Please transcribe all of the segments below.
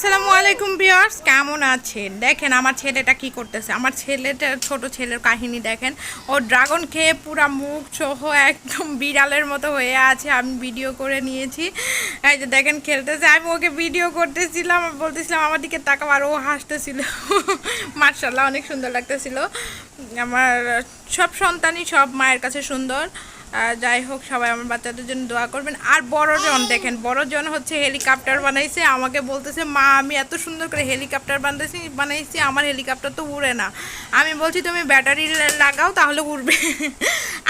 আসসালামু আলাইকুম ভিউয়ার্স, কেমন আছেন? দেখেন আমার ছেলেটা কি করতেছে। আমার ছেলেটা, ছোট ছেলের কাহিনী দেখেন। ও ড্রাগন খেয়ে পুরা মুখ সহ একদম বিড়ালের মতো হয়ে আছে। আমি ভিডিও করে নিয়েছি। এই যে দেখেন খেলতেছে। আমি ওকে ভিডিও করতেছিলাম, বলতেছিলাম, আমার দিকে তাকাও। আর ও হাসতেছিল। মার্শাল্লাহ অনেক সুন্দর লাগতেছিল। আমার সব সন্তানই সব মায়ের কাছে সুন্দর। যাই হোক, সবাই আমার বাচ্চাদের জন্য দোয়া করবেন। আর বড়জন, দেখেন বড় জন হচ্ছে হেলিকপ্টার বানাইছে, আমাকে বলতেছে, মা, আমি এত সুন্দর করে হেলিকপ্টার বানাইছি বানাইছি, আমার হেলিকপ্টার তো উড়ে না। আমি বলছি, তুমি ব্যাটারি লাগাও, তাহলে উড়বে।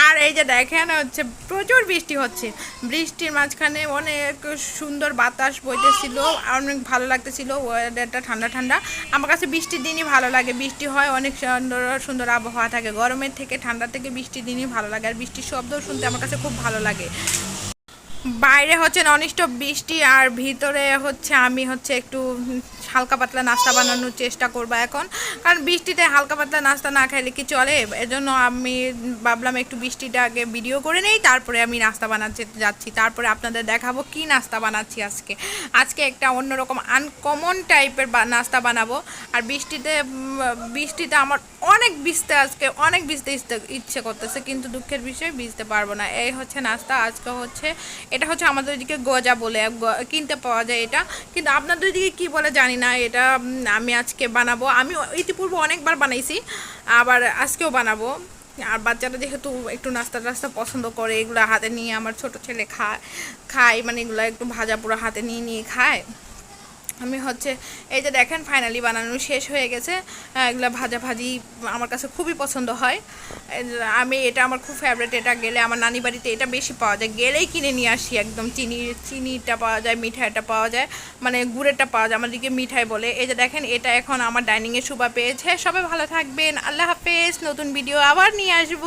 আর এই যে দেখেন হচ্ছে, প্রচুর বৃষ্টি হচ্ছে। বৃষ্টির মাঝখানে অনেক সুন্দর বাতাস বইতেছিল, অনেক ভালো লাগতেছিল ওয়েদারটা ঠান্ডা ঠান্ডা। আমার কাছে বৃষ্টির দিনই ভালো লাগে। বৃষ্টি হয়, অনেক সুন্দর সুন্দর আবহাওয়া থাকে। গরমের থেকে ঠান্ডা থেকে বৃষ্টির দিনই ভালো লাগে। আর বৃষ্টির শব্দ শুনতে আমার কাছে খুব ভালো লাগে। বাইরে হচ্ছে অনিষ্ট বৃষ্টি আর ভিতরে হচ্ছে আমি হচ্ছে একটু হালকা পাতলা নাস্তা বানানোর চেষ্টা করব এখন। কারণ বৃষ্টিতে হালকা পাতলা নাস্তা না খাইলে কি চলে? এজন্য আমি ভাবলাম একটু বৃষ্টিটা আগে ভিডিও করে নেই, তারপরে আমি নাস্তা বানাতে যাচ্ছি। তারপরে আপনাদের দেখাবো কি নাস্তা বানাচ্ছি আজকে। আজকে একটা অন্যরকম আনকমন টাইপের নাস্তা বানাবো। আর বৃষ্টিতে বৃষ্টিতে আমার অনেক ভিজতে আজকে, অনেক ভিজতে ইচ্ছে- করতেছে, কিন্তু দুঃখের বিষয়ে, ভিজতে পারব না। এই হচ্ছে নাস্তা, আজকে হচ্ছে এটা হচ্ছে আমাদের ওইদিকে গজা বলে কিনতে পাওয়া যায় এটা। কিন্তু আপনাদের ওইদিকে কি বলে জানি না, এটা আমি আজকে বানাবো। আমি ইতিপূর্বে অনেকবার বানাইছি, আবার আজকেও বানাবো। আর বাচ্চারা যেহেতু একটু নাস্তা টাস্তা পছন্দ করে, এগুলো হাতে নিয়ে আমার ছোট ছেলে খায় খায় মানে এগুলো একটু ভাজা পুরো হাতে নিয়ে নিয়ে খায়। আমি হচ্ছে, এই যে দেখেন ফাইনালি বানানো শেষ হয়ে গেছে। এগুলো ভাজা ভাজি আমার কাছে খুবই পছন্দ হয়। আমি, এটা আমার খুব ফেভারিট এটা গেলে আমার নানি বাড়িতে এটা বেশি পাওয়া যায়। গেলেই কিনে নিয়ে আসি একদম, চিনি, চিনিটা পাওয়া যায়, মিঠাইটা পাওয়া যায় মানে গুড়েরটা পাওয়া যায়, আমাদেরকে মিঠাই বলে। এই যে দেখেন, এটা এখন আমার ডাইনিংয়ে শোভা পেয়েছে। সবাই ভালো থাকবেন। আল্লাহ হাফেজ। নতুন ভিডিও আবার নিয়ে আসব।